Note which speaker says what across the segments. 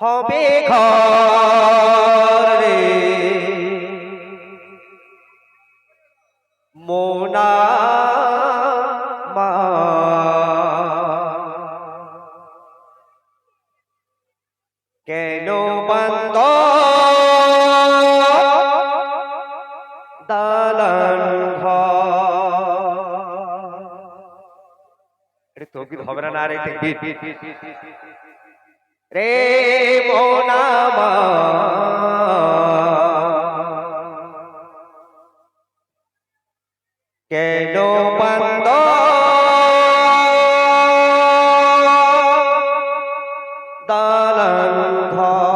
Speaker 1: হবে ঘরে। মোনা মা। কেন বন্ধ দালান ঘর? এটা তৌকিদ হবে না রে রে মোনামা। কেন বন্ধ দালান ঘর।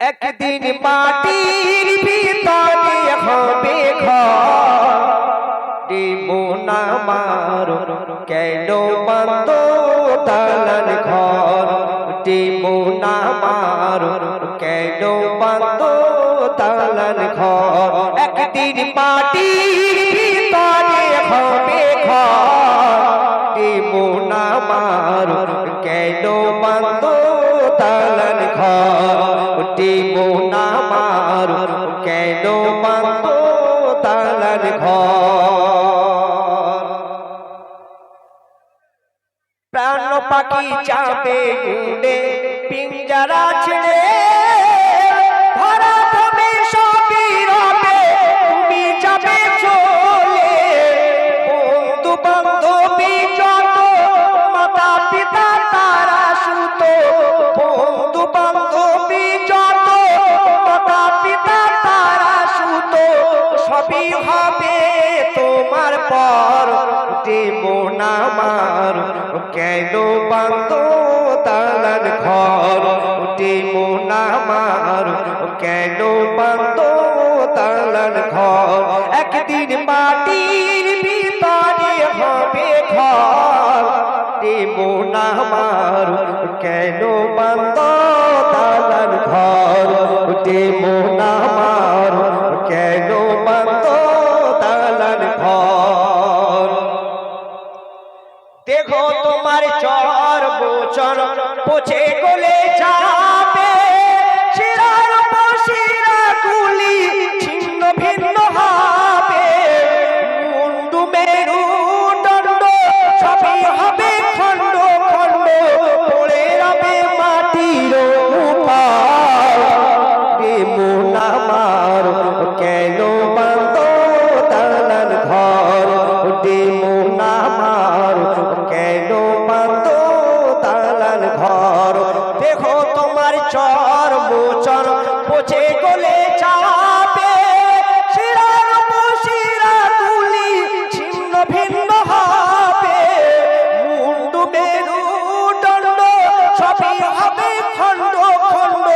Speaker 1: একদিন মাটির ভিতরে হবে ঘর। দেবনা মার কেন বন্ধ? দালান ঘর দেবনা আমার কেন বন্ধ? দালান ঘর, একদিন পাটি ভিতরে হবে পাখি যাবে উড়ে, পিঞ্জারা ছেড়ে। ধরা তুমি সবই রবে, তুমি যাবে চলে। বন্ধু বান্ধবী যত মাতা পিতা তারা সুত। বন্ধু বান্ধবী যত মাতা পিতা তারা সুত। সবই হবে দেব না মার কেন বান্ধ দালান ঘর? দেব না মার কেন বান্ধ দালান ঘর? একদিন মাটির ভিতরে হবে ঘর। দেব না মার কেন বান্ধ দালান ঘর? দেব না চর গোচর পচে গলে পচে গলে যাবে শিরার বসিরা গুলি ছিন্ন ভিন্ন হবে মুন্ডু মেরু দণ্ড, সবই হবে খণ্ড খণ্ড।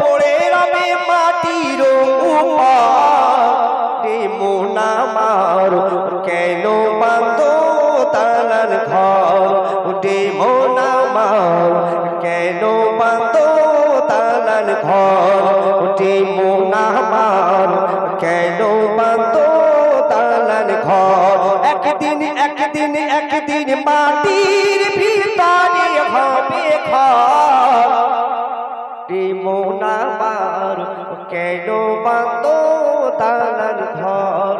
Speaker 1: পড়ে রবে মাটির মোনা মার একদিন একদিন মাটির ভিতরে হবে ঘর। মোনা মার কেন বান্ধ দালান ঘর?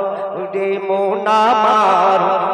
Speaker 1: রে মোনা মার